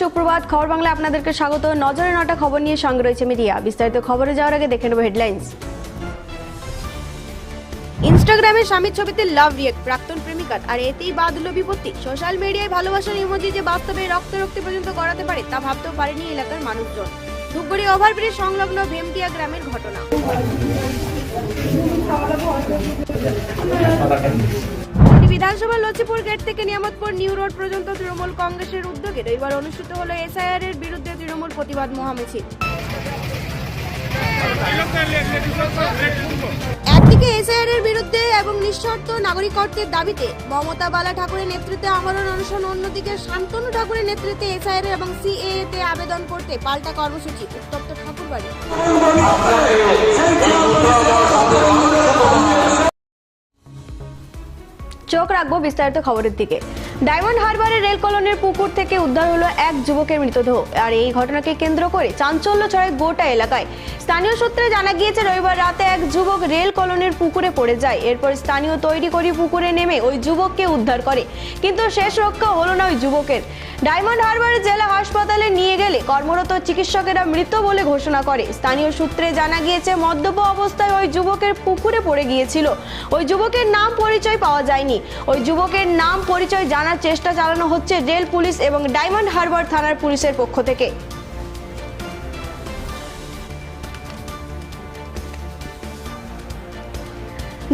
সুপ্রভাত, খবর বাংলা আপনাদেরকে স্বাগত। নজরে নটা খবর নিয়ে সঙ্গে রয়েছে মিডিয়া। বিস্তারিত খবরে যাওয়ার আগে দেখে নেব হেডলাইন্স। ইনস্টাগ্রামে স্বামীর ছবিতে লাভ রিয়েক্ট, প্রাক্তন প্রেমিকার। আর এতেই বাদ হলো বিপত্তি সোশ্যাল মিডিয়ায় ভালোবাসার ইমোজি যে বাস্তবে রক্ত রক্তি পর্যন্ত গড়াতে পারে, তা ভাবতেও পারেনি এলাকার মানুষজন। ধূপগুড়ি ওভারব্রিজ সংলগ্ন ভেমটিয়া গ্রামের ঘটনা। বিধানসভা লক্ষ্মীপুর গেট থেকে নিয়ামতপুর নিউ রোড পর্যন্ত তৃণমূল কংগ্রেসের উদ্যোগে রবিবার অনুষ্ঠিত হলো এসআইআর এর বিরুদ্ধে তৃণমূল প্রতিবাদ মহামিছিল। একদিকে এসআইআর এর বিরুদ্ধে এবং নিঃশর্ত নাগরিকত্বের দাবিতে মমতা বালা ঠাকুরের নেতৃত্বে আমরণ অনশন, অন্যদিকে শান্তনু ঠাকুরের নেতৃত্বে এসআইআর এবং সিএএ তে আবেদন করতে পাল্টা কর্মসূচি। উত্তপ্ত ঠাকুরবাড়ি। চোখ রাখব বিস্তারিত খবরের দিকে। ডায়মন্ড হারবারের রেল কলোনির পুকুর থেকে উদ্ধার হলো এক যুবকের মৃতদেহ। আর এই ঘটনাকে কেন্দ্র করে চাঞ্চল্য ছড়ায় গোটা এলাকায়। স্থানীয় সূত্রে জানা গিয়েছে, রবিবার রাতে এক যুবক রেল কলোনির পুকুরে পড়ে যায়। এরপর স্থানীয় তৈরি করি পুকুরে নেমে ওই যুবককে উদ্ধার করে। কিন্তু শেষ রক্ষা হলো না ওই যুবকের। ডায়মন্ড হারবারের জেলা হাসপাতালে নিয়ে গেলে কর্মরত চিকিৎসকেরা মৃত বলে ঘোষণা করে। স্থানীয় সূত্রে জানা গিয়েছে, মদ্যপ অবস্থায় ওই যুবকের পুকুরে পড়ে গিয়েছিল। ওই যুবকের নাম পরিচয় পাওয়া যায়নি। ওই যুবকের নাম পরিচয় জানার চেষ্টা চালানো হচ্ছে রেল পুলিশ এবং ডায়মন্ড হারবার থানার পুলিশের পক্ষ থেকে।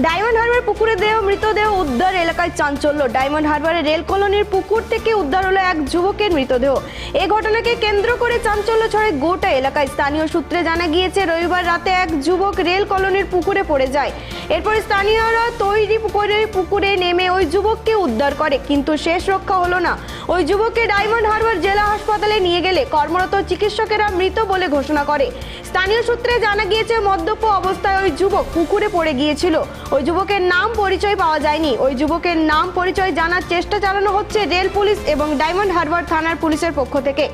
ডায়মন্ড হারবার পুকুরে দেহ, মৃতদেহ উদ্ধার এলাকায় চাঞ্চল্য। ডায়মন্ড হারবারের রেল কলোনির পুকুর থেকে উদ্ধার হলো এক যুবকের মৃতদেহ। এ ঘটনাকে কেন্দ্র করে চাঞ্চল্য ছড়ায় গোটা এলাকায়। স্থানীয় সূত্রে জানা গিয়েছে, রবিবার রাতে এক যুবক রেল কলোনির পুকুরে পড়ে যায়। এরপর স্থানীয়রা তৈরি পুকুরে পুকুরে নেমে ওই যুবককে উদ্ধার করে, কিন্তু শেষ রক্ষা হলো না। ওই যুবককে ডায়মন্ড হারবার জেলা হাসপাতালে নিয়ে গেলে কর্মরত চিকিৎসকেরা মৃত বলে ঘোষণা করে। স্থানীয় সূত্রে জানা গিয়েছে, মদ্যপ অবস্থায় ওই যুবক পুকুরে পড়ে গিয়েছিল। ওই যুবকের নাম পরিচয় পাওয়া যায়নি। ওই যুবকের নাম পরিচয় জানার চেষ্টা চালানো হচ্ছে রেল পুলিশ এবং ডায়মন্ড হারবার থানার পুলিশের পক্ষ থেকে।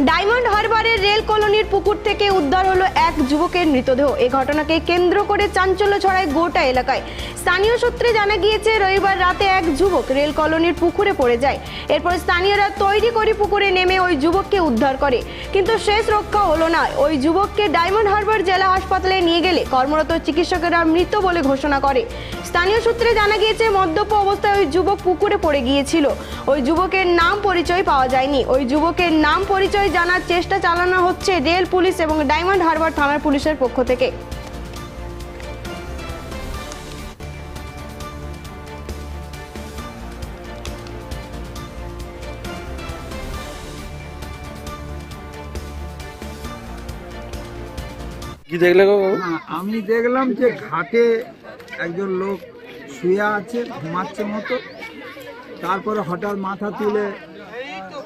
ডায়মন্ড হারবারের রেল কলোনির পুকুর থেকে উদ্ধার হলো এক যুবকের মৃতদেহ। এ ঘটনাকে কেন্দ্র করে চাঞ্চল্য ছড়ায় গোটা এলাকায়। স্থানীয় সূত্রে জানা গিয়েছে, রবিবার রাতে এক যুবক রেল কলোনির পুকুরে পড়ে যায়। এরপর স্থানীয়রা তৈরি করে পুকুরে নেমে ওই যুবককে উদ্ধার করে। কিন্তু শেষ রক্ষা হলো না। ওই যুবককে ডায়মন্ড হারবার জেলা হাসপাতালে নিয়ে গেলে কর্মরত চিকিৎসকেরা মৃত বলে ঘোষণা করে। স্থানীয় সূত্রে জানা গিয়েছে, মদ্যপ অবস্থায় ওই যুবক পুকুরে পড়ে গিয়েছিল। ওই যুবকের নাম পরিচয় পাওয়া যায়নি। ওই যুবকের নাম পরিচয় জানার চেষ্টা চালানো হচ্ছে রেল পুলিশ এবং ডায়মন্ড হারবার থানার পুলিশের পক্ষ থেকে কি দেখলে গো বাবু? হ্যাঁ, আমি দেখলাম যে ঘাটে একজন লোক শুয়ে আছে ঘুমাচ্ছে মতো তারপরে হঠাৎ মাথা তুলে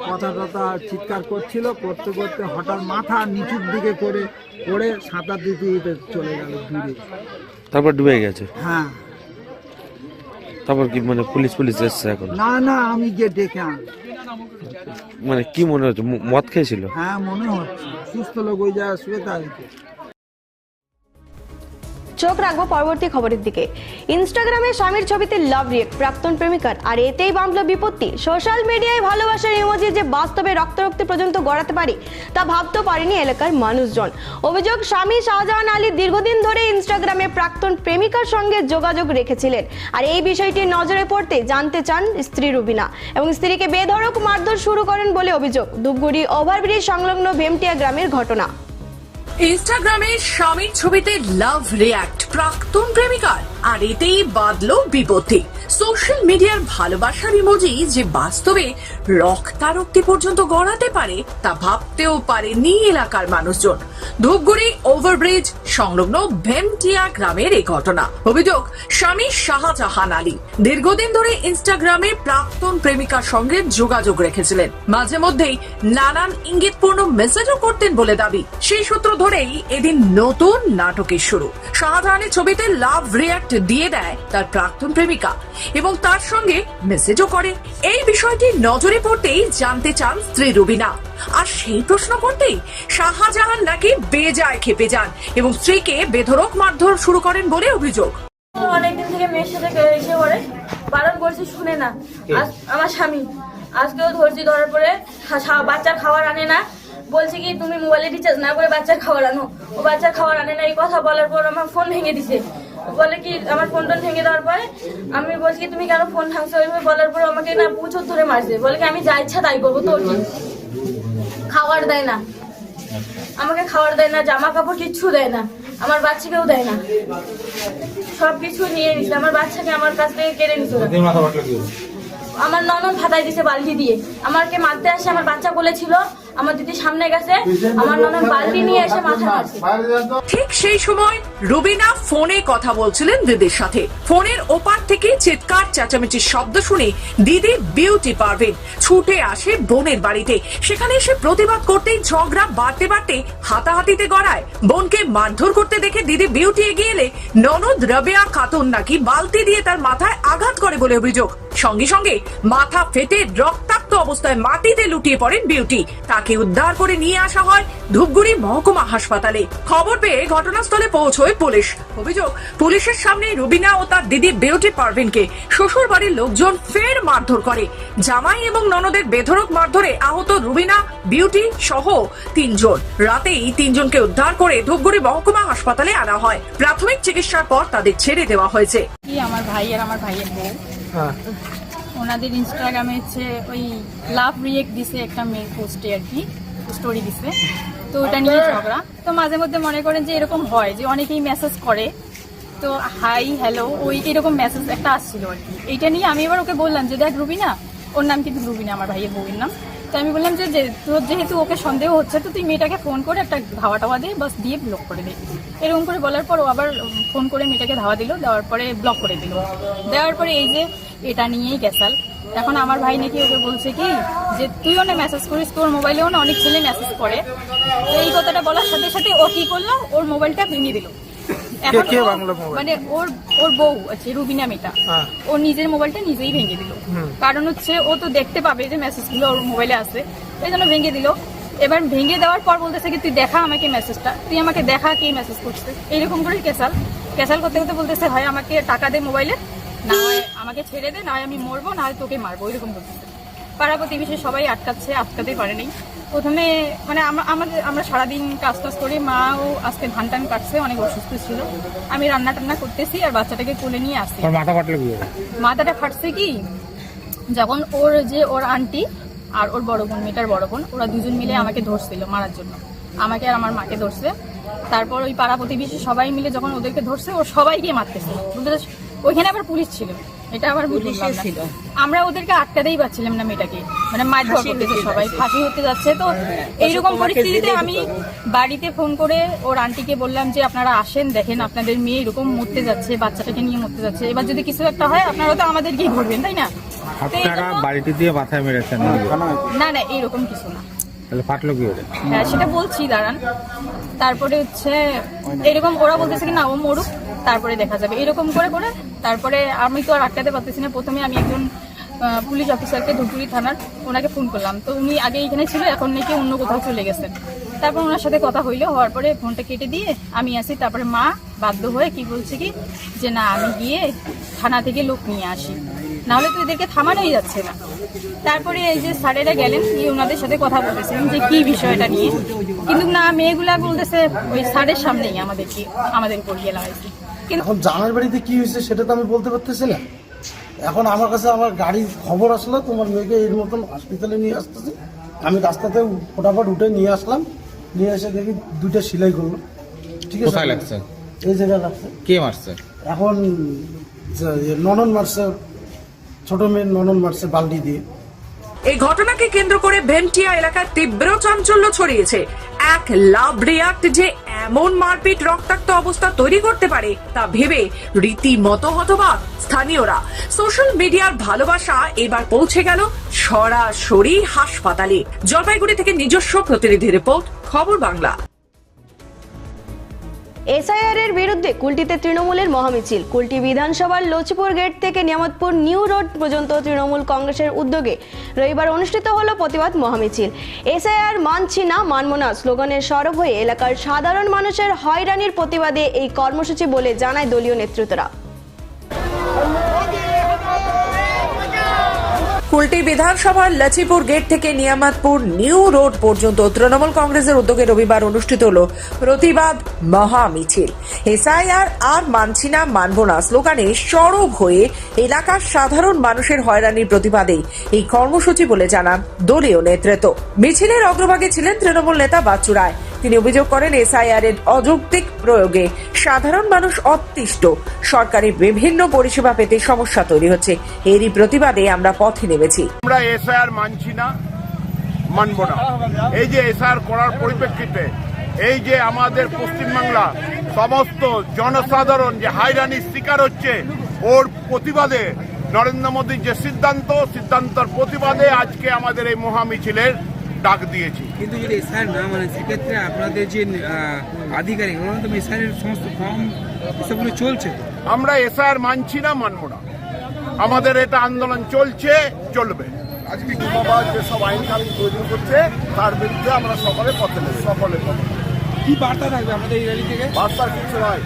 কথা টথা চিৎকার করছিল করতে করতে হঠাৎ মাথা নিচুর দিকে করে পড়ে সাঁতার দিতে দিতে চলে গেল দূরে। তারপর ডুবে গেছে? হ্যাঁ। তারপর কি মানে পুলিশ পুলিশ এসছে এখন? না না আমি গিয়ে ডেকে আন। মানে কি মনে হচ্ছে? মদ খেয়েছিল? হ্যাঁ মনে হচ্ছে। সুস্থ লোক ওই জায়গায় শুয়ে থাকে। চোখ রাখব পরবর্তী খবরের দিকে। ইনস্টাগ্রামে স্বামীর ছবিতে লাভ রিয়েক্ট প্রাক্তন প্রেমিকার। আর এতেই বাঁধল বিপত্তি। সোশ্যাল মিডিয়ায় ভালোবাসার ইমোজি যে বাস্তবে রক্ত রক্তারক্তি পর্যন্ত গড়াতে পারে, তা ভাবতেও পারেনি এলাকার মানুষজন। অভিযোগ, স্বামী শাহজাহান আলী দীর্ঘদিন ধরে ইনস্টাগ্রামে প্রাক্তন প্রেমিকার সঙ্গে যোগাযোগ রেখেছিলেন। আর এই বিষয়টি নজরে পড়তে জানতে চান স্ত্রী রুবিনা। এবং স্ত্রীকে বেধড়ক মারধর শুরু করেন বলে অভিযোগ। ধূপগুড়ি ওভারব্রিজ সংলগ্ন ভেমটিয়া গ্রামের ঘটনা। ইনস্টাগ্রামে স্বামীর ছবিতে লাভ রিয়াক্ট প্রাক্তন প্রেমিকার। আর এতেই বাদলো বিপত্তি। সোশ্যাল মিডিয়ার ভালোবাসার ইমোজি যে বাস্তবে রক্তারক্তি পর্যন্ত গড়াতে পারে তা ভাবতেও পারেনি এলাকার মানুষজন। ধূপগুড়ি ওভারব্রিজ সংলগ্ন ভেমটিয়া গ্রামের এই ঘটনা। অভিযোগ, স্বামী শাহজাহান আলী। দীর্ঘদিন ধরে ইনস্টাগ্রামে প্রাক্তন প্রেমিকার সঙ্গে যোগাযোগ রেখেছিলেন। মাঝে মধ্যেই নানান ইঙ্গিতপূর্ণ মেসেজও করতেন বলে দাবি। সেই সূত্র ধরেই এদিন নতুন নাটকের শুরু। শাহজাহানের ছবিতে লাভ রিয়াক্ট দিয়ে দেয় তার প্রাক্তন প্রেমিকা এবং তার সঙ্গে মেসেজও করে। এই বিষয়টি নজরে পড়তেই জানতে চান স্ত্রী রুবিনা। আর সেই প্রশ্ন করতেই শাহজাহান নাকি বেজায় খেপে যান এবং স্ত্রীকে বেধরক মারধর শুরু করেন বলে অভিযোগ। অনেকদিন থেকে মেয়ের সাথে এসে করে বারণ করছে শুনে না। আজ আমার স্বামী। আজকেও ধরছি ধরার পরে খা- খা- বাচ্চার খাবার আনে না। বলছে কি তুমি মোবাইলে রিচার্জ না করে বাচ্চার খাবার আনো। ও বাচ্চার খাবার আনে না এই কথা বলার পর আমার ফোন ভেঙে দিছে। বলে কি আমার ফোন টোন ভেঙে দেওয়ার পরে আমি বলছি কি তুমি কেন ফোন ভাঙছো? ওইভাবে বলার পর আমাকে না পুচুর ধরে মারছে। বলে কি আমি যা ইচ্ছা তাই করব তোর কি? খাবার দেয় না। আমাকে খাওয়ার দেয় না জামা কাপড় কিচ্ছু দেয় না আমার বাচ্চাকেও দেয় না। সব কিছু নিয়ে নিছে। আমার বাচ্চাকে আমার কাছ থেকে কেড়ে ওরা। আমার ননদ ভাতাই দিছে বালতি দিয়ে। আমাকে মারতে আসে আমার বাচ্চা বলেছিল আমার দিদি সামনে গেছে। আমার ননদ বালতি নিয়ে এসে মাথা মারছে ঠিক সেই সময় রুবিনা ফোনে কথা বলছিলেন দিদির সাথে। ফোনের ওপার থেকে চিৎকার চেঁচামেচির শব্দ শুনে দিদি বিউটি পারভিন ছুটে আসে বোনের বাড়িতে। সেখানে এসে প্রতিবাদ করতেই ঝগড়া বাড়তে বাড়তে হাতাহাতিতে গড়ায়। বোনকে মারধর করতে দেখে দিদি বিউটি এগিয়ে এলে ননদ রবেয়া খাতুন নাকি বালতি দিয়ে তার মাথায় আঘাত করে বলে অভিযোগ। সঙ্গে সঙ্গে মাথা ফেটে রক্তাক্ত অবস্থায় মাটিতে লুটিয়ে পড়েন বিউটি। তাকে উদ্ধার করে নিয়ে আসা হয় ধূপগুড়ি মহকুমা হাসপাতালে। খবর পেয়ে ঘটনাস্থলে পৌঁছয় পুলিশ। অভিযোগ পুলিশের সামনে রুবিনা ও তার দিদি বিউটি পারভিনকে শ্বশুর বাড়ির লোকজন ফের মারধর করে। জামাই এবং ননদের বেধরক মারধরে আহত রুবিনা বিউটি সহ তিনজন। রাতেই তিনজনকে উদ্ধার করে ধূপগুড়ি মহকুমা হাসপাতালে আনা হয়। প্রাথমিক চিকিৎসার পর তাদের ছেড়ে দেওয়া হয়েছে। কি আমার ভাই আর আমার ভাইয়ের বউ? ওনাদের ইনস্টাগ্রামে হচ্ছে ওই লাভ রিয়েক্ট দিছে একটা মেয়ের পোস্টে আর কি স্টোরি দিছে। তো ওটা নিয়ে ঝগড়া। তো মাঝে মধ্যে মনে করেন যে এরকম হয় যে অনেকেই মেসেজ করে। তো হাই হ্যালো ওই এরকম মেসেজ একটা আসছিল আর কি এইটা নিয়ে আমি এবার ওকে বললাম যে দেখ রুবিনা ওর নাম কিন্তু রুবিনা আমার ভাইয়ের বউয়ের নাম। তো আমি বললাম যে তোর যেহেতু ওকে সন্দেহ হচ্ছে, তো তুই মেয়েটাকে ফোন করে একটা ধাওয়া টাওয়া দিয়ে বাস দিয়ে ব্লক করে দে। এরকম করে বলার পর ও আবার ফোন করে মেয়েটাকে ধাওয়া দিল, দেওয়ার পরে ব্লক করে দিল। দেওয়ার পরে এই যে, এটা নিয়েই গেছাল। এখন আমার ভাই নাকি ওকে বলছে কি, যে, তুইও না মেসেজ করিস, তোর মোবাইলেও না অনেক ছেলে মেসেজ করে। এই কথাটা বলার সাথে সাথে ও কি করল, ওর মোবাইলটা ভেঙে দিল। এখন কে ভাঙলো মোবাইল? মানে ওর ওর বউ আছে রুবিনা মেয়েটা হ্যাঁ। ও নিজের মোবাইলটা নিজেই ভেঙে দিল। কারণ হচ্ছে ও তো দেখতে পাবে যে মেসেজগুলো ওর মোবাইলে আছে। এই জন্য ভেঙে দিল। এবার ভেঙে দেওয়ার পর বলতেছে কি তুই দেখা আমাকে মেসেজটা তুই আমাকে দেখা কে মেসেজ করছে? এইরকম করে কেসাল কেসাল করতে করতে বলতেছে হয় আমাকে টাকা দে মোবাইলে না হয় আমাকে ছেড়ে দে না হয় আমি মরবো না হয় তোকে মারবো। এরকম বলতেছে। পাড়া প্রতিবেশী সবাই আটকাচ্ছে আটকাতেই পারেনি প্রথমে মানে আমাদের আমরা সারাদিন কাজ টাজ করি মাও আজকে ধান টান কাটছে অনেক অসুস্থ ছিল। আমি রান্না টান্না করতেছি আর বাচ্চাটাকে কোলে নিয়ে আসছি। তোর মাথা ফাটলো মাথাটা ফাটছে কি? যখন ওর যে ওর আন্টি আর ওর বড় বোন মেয়েটার বড় বোন ওরা দুজন মিলে আমাকে ধরছিল মারার জন্য। আমাকে আর আমার মাকে ধরছে। তারপর ওই পাড়া প্রতিবেশী সবাই মিলে যখন ওদেরকে ধরছে ও সবাইকে মারতেছে। বুঝতে- ওইখানে আবার পুলিশ ছিল। এটা আবার বুঝলাম না। আমরা ওদেরকে আটকাতেই পাচ্ছিলাম না মেয়েটাকে। মানে মার ধর করতেছে সবাই ফাঁসি হতে যাচ্ছে। তো এইরকম পরিস্থিতিতে আমি বাড়িতে ফোন করে ওর আন্টিকে বললাম যে আপনারা আসেন দেখেন আপনাদের মেয়ে এরকম মরতে যাচ্ছে বাচ্চাটাকে নিয়ে মরতে যাচ্ছে। এবার যদি কিছু একটা হয় আপনারা তো আমাদেরকেই ধরবেন তাই না? আপনারা বাড়িটি দিয়ে মাথায় মেরেছেন না না এরকম কিছু না। তাহলে ফাটলো কি করে হ্যাঁ সেটা বলছি দাঁড়ান। তারপরে হচ্ছে এরকম ওরা বলতেছে কি না ও মরুক। তারপরে দেখা যাবে। এরকম করে করে তারপরে আমি তো আর আটকাতে পারতেছি না। প্রথমে আমি একজন পুলিশ অফিসারকে ধুপগুড়ি থানার ওনাকে ফোন করলাম। তো উনি আগে এখানে ছিল, এখন নাকি অন্য কোথাও চলে গেছেন। তারপর ওনার সাথে কথা হইল, হওয়ার পরে ফোনটা কেটে দিয়ে আমি আসি। তারপরে মা বাধ্য হয়ে কি বলছে কি, যে না, আমি গিয়ে থানা থেকে লোক নিয়ে আসি। নাহলে তো এদেরকে থামানোই যাচ্ছে না। তারপরে এই যে স্যারেরা গেলেন, গিয়ে ওনাদের সাথে কথা বলতেছিলেন যে কি বিষয়টা নিয়ে। কিন্তু না, মেয়েগুলা বলতেছে ওই স্যারের সামনেই আমাদেরকে, আমাদের উপর লাগাইছে। এখন জামাই বাড়িতে কি হয়েছে সেটা তো আমি বলতে পারতেছি না। এখন আমার কাছে আমার গাড়ির খবর আসলো তোমার মেয়েকে এর মতন হসপিটালে নিয়ে আসতেছে। আমি রাস্তাতে ফটাফট উঠে নিয়ে আসলাম নিয়ে এসে দেখি দুইটা সেলাই করল। ঠিক আছে? কোথায় লাগছে? এই জায়গায় লাগছে। কে মারছে? এখন ননন মারছে ছোট মেয়ের ননন মারছে বালতি দিয়ে। এই ঘটনাকে কেন্দ্র করে ভেন্টিয়া এলাকায় তীব্র চাঞ্চল্য ছড়িয়েছে। এক লাভ রিয়াক্ট যে এমন মারপিট রক্তাক্ত অবস্থা তৈরি করতে পারে তা ভেবে রীতিমতো হতবাক স্থানীয়রা। সোশ্যাল মিডিয়ার ভালোবাসা এবার পৌঁছে গেল সরাসরি হাসপাতালে। জলপাইগুড়ি থেকে নিজস্ব প্রতিনিধি রিপোর্ট, খবর বাংলা। এসআইআর এর বিরুদ্ধে কুলটিতে তৃণমূলের মহামিছিল। কুলটি বিধানসভার লচিপুর গেট থেকে নিয়ামতপুর নিউ রোড পর্যন্ত তৃণমূল কংগ্রেসের উদ্যোগে রবিবার অনুষ্ঠিত হল প্রতিবাদ মহামিছিল। এসআইআর মানছি না, মানব না স্লোগানের সরব হয়ে এলাকার সাধারণ মানুষের হয়রানির প্রতিবাদে এই কর্মসূচি বলে জানায় দলীয় নেতৃত্বরা। কুলটি বিধানসভার লচিপুর গেট থেকে নিয়ামতপুর নিউ রোড পর্যন্ত তৃণমূল কংগ্রেসের উদ্যোগে রবিবার অনুষ্ঠিত হল প্রতিবাদ মহা মিছিল এসআইআর আর মানছি না, মানব না স্লোগানে সরব হয়ে এলাকার সাধারণ মানুষের হয়রানির প্রতিবাদে এই কর্মসূচি বলে জানান দলীয় নেতৃত্ব। মিছিলের অগ্রভাগে ছিলেন তৃণমূল নেতা বাচ্চু রায়। তিনি অভিযোগ করেন এসআইআর এর অযৌক্তিক প্রয়োগে সাধারণ মানুষ অতিষ্ঠ। সরকারি বিভিন্ন পরিষেবা পেতে সমস্যা তৈরি হচ্ছে। এরই প্রতিবাদে আমরা পথে নেমেছি। আমরা এসআইআর মানছি না, মানব না। এই যে এসআইআর করার পরিপ্রেক্ষিতে, এই যে আমাদের পশ্চিমবাংলা সমস্ত জনসাধারণ যে হাইরানির শিকার হচ্ছে, ওর প্রতিবাদে নরেন্দ্র মোদীর যে সিদ্ধান্ত, সিদ্ধান্তের প্রতিবাদে আজকে আমাদের এই মহা মিছিলের ডাক দিয়েছি। কিন্তু যদি এসআর না মানে সেক্ষেত্রে আপনাদের যে আধিকারিক ওনারা তো এসআরের সমস্ত ফর্ম এসবগুলো চলছে। আমরা এসআর মানছি না মানব না। আমাদের এটা আন্দোলন চলছে চলবে। আজকে যুববাদ যেসব আইন কানুন তৈরি করছে তার বিরুদ্ধে আমরা সকলে পথে নেবে। সকলে পথে কি বার্তা থাকবে আমাদের এই র্যালি থেকে? বার্তার কিছু নয়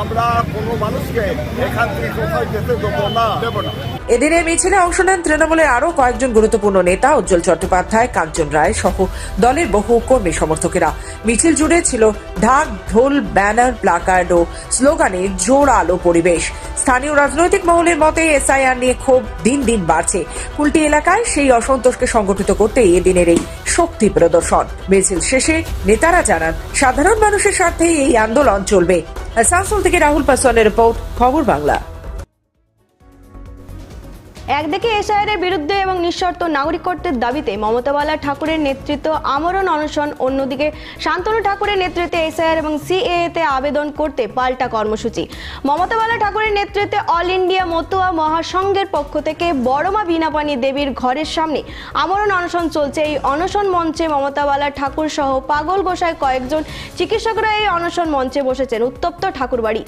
আমরা কোনো মানুষকে এখান থেকে কোথাও যেতে দেবো না। দেবো না। এদিনের মিছিলে অংশ নেন তৃণমূলের আরও কয়েকজন গুরুত্বপূর্ণ নেতা উজ্জ্বল চট্টোপাধ্যায় কাঞ্চন রায় সহ দলের বহু কর্মী সমর্থকেরা। মিছিল জুড়ে ছিল ঢাক ঢোল ব্যানার প্লাকার্ড ও স্লোগানে জোরালো পরিবেশ। স্থানীয় রাজনৈতিক মহলের মতে এসআইআর নিয়ে ক্ষোভ দিন দিন বাড়ছে। কুলটি এলাকায় সেই অসন্তোষকে সংগঠিত করতে এদিনের এই শক্তি প্রদর্শন। মিছিল শেষে নেতারা জানান, সাধারণ মানুষের স্বার্থে এই আন্দোলন চলবে। আসানসোল থেকে রাহুল পাসওয়ানের রিপোর্ট, খবর বাংলা। একদিকে এসআইআর এর বিরুদ্ধে এবং নিঃশর্ত নাগরিকত্বের দাবিতে মমতা বালা ঠাকুরের নেতৃত্ব আমরণ অনশন, অন্যদিকে শান্তনু ঠাকুরের নেতৃত্বে এসআইআর এবং সিএএ তে আবেদন করতে পাল্টা কর্মসূচি। মমতা বালা ঠাকুরের নেতৃত্বে অল ইন্ডিয়া মতুয়া মহাসংঘের পক্ষ থেকে বড়মা বীণাপানি দেবীর ঘরের সামনে আমরণ অনশন চলছে। এই অনশন মঞ্চে মমতা বালা ঠাকুর সহ পাগল গোসায় কয়েকজন চিকিৎসকরা এই অনশন মঞ্চে বসেছেন। উত্তপ্ত ঠাকুরবাড়ি।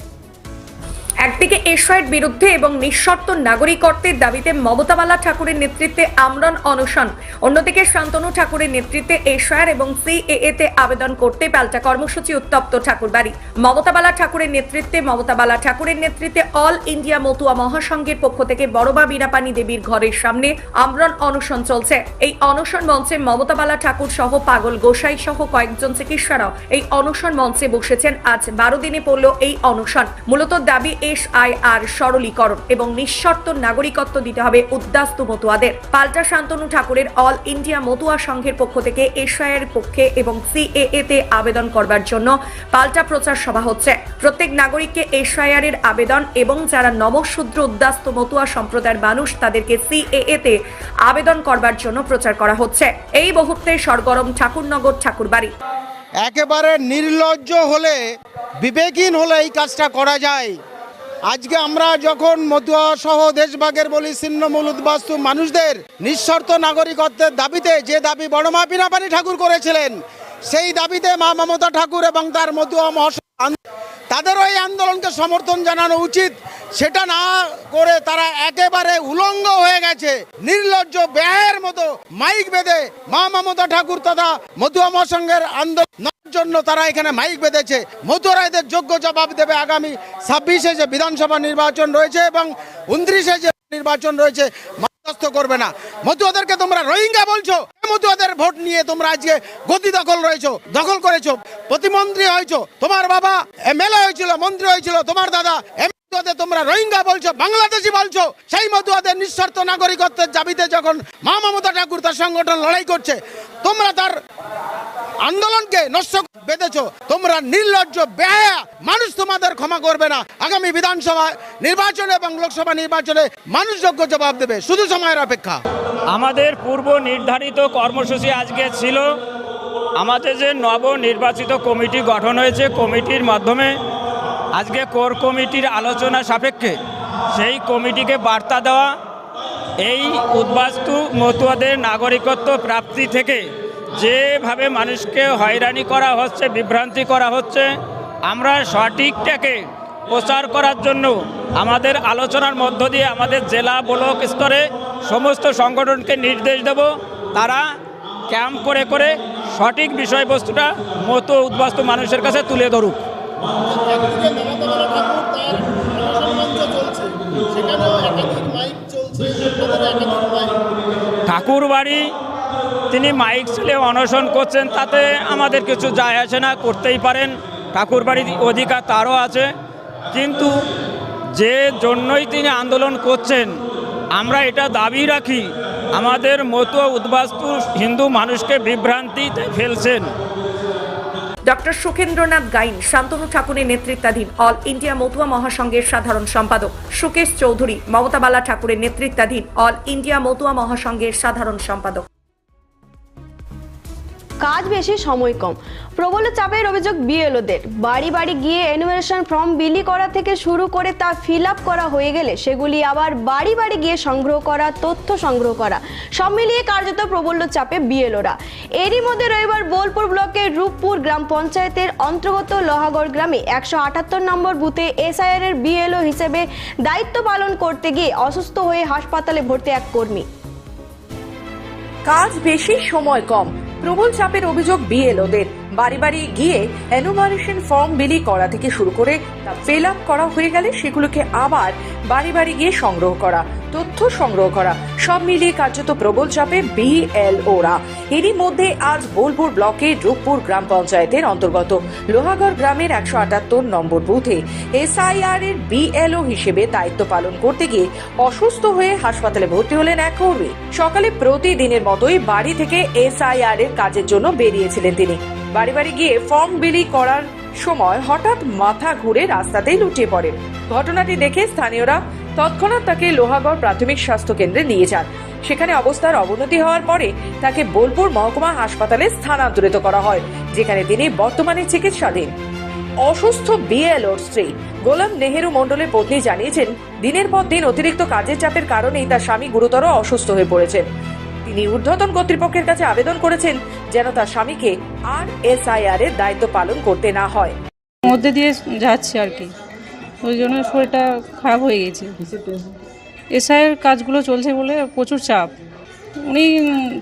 একদিকে এশিয়ার বিরুদ্ধে এবং নিঃশর্ত নাগরিকত্বের দাবিতে মমতাবালা ঠাকুরের নেতৃত্বে আমরণ অনশন। অন্যদিকে শান্তনু ঠাকুরের নেতৃত্বে এশিয়ার এবং সিএএ তে আবেদন করতে পাল্টা কর্মসূচি উত্তপ্ত ঠাকুরবাড়ি মমতাবালা ঠাকুরের নেতৃত্বে মমতাবালা ঠাকুরের নেতৃত্বে অল ইন্ডিয়া মতুয়া মহাসংঘের পক্ষ থেকে বড়মা বীরাপানি দেবীর ঘরের সামনে আমরণ অনশন চলছে। এই অনশন মঞ্চে মমতাবালা ঠাকুর সহ পাগল গোসাই সহ কয়েকজন চিকিৎসারাও এই অনশন মঞ্চে বসেছেন। আজ বারো দিনে পড়ল এই অনশন। মূলত দাবি এস আই আর সরলীকরণ এবং নিঃশর্ত নাগরিকত্ব দিতে হবে উদ্বাস্তু মতুয়াদের। পাল্টা শান্তনু ঠাকুরের অল ইন্ডিয়া মতুয়া সংঘের পক্ষ থেকে এসআইয়ের পক্ষে এবং সিএএ তে আবেদন করবার জন্য পাল্টা প্রচার সভা হচ্ছে। প্রত্যেক নাগরিককে এসআইআর এর আবেদন এবং যারা নবশূদ্র উদ্বাস্ত মতুয়া সম্প্রদায়ের মানুষ, তাদেরকে সিএএ তে আবেদন করবার জন্য প্রচার করা হচ্ছে। এই মুহূর্তে সরগরম ঠাকুরনগর ঠাকুরবাড়ি। একেবারে নির্লজ্জ হলে, বিবেকহীন হলে এই কাজটা করা যায়। আজকে আমরা যখন মতুয়া সহ দেশভাগের বলি ছিন্নমূল উদ্বাস্তু মানুষদের, নিঃশর্ত নাগরিকত্বের দাবিতে যে দাবি বড়মা পিনাপানি ঠাকুর করেছিলেন, সেই দাবিতে মা মমতা ঠাকুর এবং তার মতুয়া মহাসভা তাদেরও এই আন্দোলনকে সমর্থন জানানো উচিত। সেটা না করে তারা একেবারে উলঙ্গ হয়ে গেছে। নির্লজ্জ ব্যয়ের মতো মাইক বেঁধে মা মমতা ঠাকুর তথা মধুয়া মহাসংঘের আন্দোলনের জন্য তারা এখানে মাইক বেঁধেছে। মধুরা এদের যোগ্য জবাব দেবে আগামী ছাব্বিশে যে বিধানসভা নির্বাচন রয়েছে এবং উনত্রিশে যে নির্বাচন রয়েছে। করবে না। মতুয়াদেরকে তোমরা রোহিঙ্গা বলছো। মতুয়াদের ভোট নিয়ে তোমরা আজকে গতি দখল রয়েছো, দখল করেছ। প্রতিমন্ত্রী হয়েছো, তোমার বাবা এমএলএ হয়েছিল, মন্ত্রী হয়েছিল, তোমার দাদা তোমরা রোহিঙ্গা বলছো, বাংলাদেশি বলছো, সেই মতুয়াদের নিঃশর্ত নাগরিকত্বের দাবিতে যখন মা মমতা ঠাকুর তার সংগঠন লড়াই করছে, তোমরা তার আন্দোলনকে নষ্ট বেঁধেছো। তোমরা নির্লজ্জ ব্যয়া মানুষ তোমাদের ক্ষমা করবে না। আগামী বিধানসভা নির্বাচনে এবং লোকসভা নির্বাচনে মানুষ যোগ্য জবাব দেবে। শুধু সময়ের অপেক্ষা। আমাদের পূর্ব নির্ধারিত কর্মসূচি আজকে ছিল, আমাদের যে নব নির্বাচিত কমিটি গঠন হয়েছে, কমিটির মাধ্যমে আজকে কোর কমিটির আলোচনা সাপেক্ষে সেই কমিটিকে বার্তা দেওয়া, এই উদ্বাস্তু মতুয়াদের নাগরিকত্ব প্রাপ্তি থেকে যেভাবে মানুষকে হয়রানি করা হচ্ছে, বিভ্রান্তি করা হচ্ছে, আমরা সঠিকটাকে প্রচার করার জন্য আমাদের আলোচনার মধ্য দিয়ে আমাদের জেলা ব্লক স্তরে সমস্ত সংগঠনকে নির্দেশ দেব। তারা ক্যাম্প করে করে সঠিক বিষয়বস্তুটা মতো উদ্বাস্তু মানুষের কাছে তুলে ধরুক। ঠাকুর বাড়ি তিনি মাইক ছেলে অনশন করছেন, তাতে আমাদের কিছু যায় আসে না, করতেই পারেন। ঠাকুর বাড়ির অধিকার তারও আছে। কিন্তু যে জন্যই তিনি আন্দোলন করছেন, আমরা এটা দাবি রাখি, আমাদের মতো উদ্বাস্তু হিন্দু মানুষকে বিভ্রান্তিতে ফেলছেন। ডক্টর সুখেন্দ্রনাথ গাইন, শান্তনু ঠাকুরের নেতৃত্বাধীন অল ইন্ডিয়া মতুয়া মহাসংঘের সাধারণ সম্পাদক সুকেশ চৌধুরী, মমতা বালা ঠাকুরের নেতৃত্বাধীন অল ইন্ডিয়া মতুয়া মহাসংঘের সাধারণ সম্পাদক। কাজ বেশি, সময় কম। প্রবল চাপের অভিযোগ বিএলওদের। বাড়ি বাড়ি গিয়ে এনুমারেশন ফর্ম বিলি করা থেকে শুরু করে তা ফিল করা হয়ে গেলে সেগুলি আবার বাড়ি বাড়ি গিয়ে সংগ্রহ করা, তথ্য সংগ্রহ করা, সব মিলিয়ে কার্যত প্রবল চাপে বিএলওরা। এরই মধ্যে রবিবার বোলপুর ব্লকের রূপপুর গ্রাম পঞ্চায়েতের অন্তর্গত লোহাগড় গ্রামে একশো আটাত্তর নম্বর বুথে এসআইআর এর বিএলও হিসেবে দায়িত্ব পালন করতে গিয়ে অসুস্থ হয়ে হাসপাতালে ভর্তি এক কর্মী। কাজ বেশি, সময় কম। প্রবল চাপের অভিযোগ বিএলওদের। বাড়ি বাড়ি গিয়ে এনুমারেশন ফর্ম বিলি করা থেকে শুরু করে তা ফিল আপ করা হয়ে গেলে সেগুলোকে আবার বাড়ি বাড়ি গিয়ে সংগ্রহ করা, তথ্য সংগ্রহ করা, সব মিলিয়ে কার্যত প্রবল চাপে বিএলওরা এরই মধ্যে আজ বোলপুর ব্লকের রূপপুর গ্রাম পঞ্চায়েতের অন্তর্গত লোহাগড় গ্রামের একশো আটাত্তর নম্বর বুথে এসআইআর এর বিএলও হিসেবে দায়িত্ব পালন করতে গিয়ে অসুস্থ হয়ে হাসপাতালে ভর্তি হলেন এক কর্মী। সকালে প্রতিদিনের মতোই বাড়ি থেকে এসআইআর এর কাজের জন্য বেরিয়েছিলেন তিনি। বাড়ি বাড়ি গিয়ে ফর্ম বিলি করার সময় হঠাৎ মাথা ঘুরে রাস্তাতেই লুটিয়ে পড়েন ঘটনাটি দেখে স্থানীয়রা তৎক্ষণাৎ তাকে লোহাগড় প্রাথমিক স্বাস্থ্য কেন্দ্রে নিয়ে যান। সেখানে অবস্থার অবনতি হওয়ার পরে তাকে বোলপুর মহকুমা হাসপাতালে স্থানান্তরিত করা হয়, যেখানে তিনি বর্তমানে চিকিৎসাধীন। অসুস্থ বিএলওর স্ত্রী গোলাম নেহেরু মণ্ডলের পত্নী জানিয়েছেন, দিনের পর দিন অতিরিক্ত কাজের চাপের কারণেই তার স্বামী গুরুতর অসুস্থ হয়ে পড়েছেন। তিনি ঊর্ধ্বতন কর্তৃপক্ষের কাছে আবেদন করেছেন যেন তার স্বামীকে আর এসআইআর এর দায়িত্ব পালন করতে না হয়। মধ্যে দিয়ে যাচ্ছে আর কি। ওই জন্য শরীরটা খারাপ হয়ে গেছে। এসআইয়ের কাজগুলো চলছে বলে প্রচুর চাপ। উনি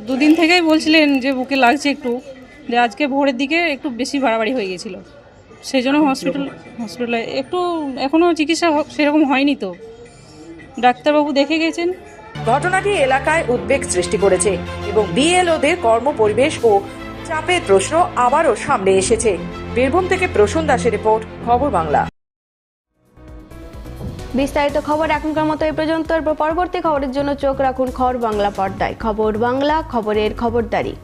দুদিন থেকেই বলছিলেন যে বুকে লাগছে একটু, যে আজকে ভোরের দিকে একটু বেশি বাড়াবাড়ি হয়ে গেছিল। সেই জন্য হসপিটাল, হসপিটালে একটু এখনও চিকিৎসা সেরকম হয়নি তো। ডাক্তারবাবু দেখে গেছেন ঘটনাটি এলাকায় উদ্বেগ সৃষ্টি করেছে এবং বিএলওদের কর্মপরিবেশ ও চাপের প্রশ্ন আবারও সামনে এসেছে। বীরভূম থেকে প্রসূন দাসের রিপোর্ট, খবর বাংলা। বিস্তারিত খবর এখনকার মতো এই পর্যন্ত। পরবর্তী খবরের জন্য চোখ রাখুন খবর বাংলা পর্দায়। খবর বাংলা, খবরের খবরদারি।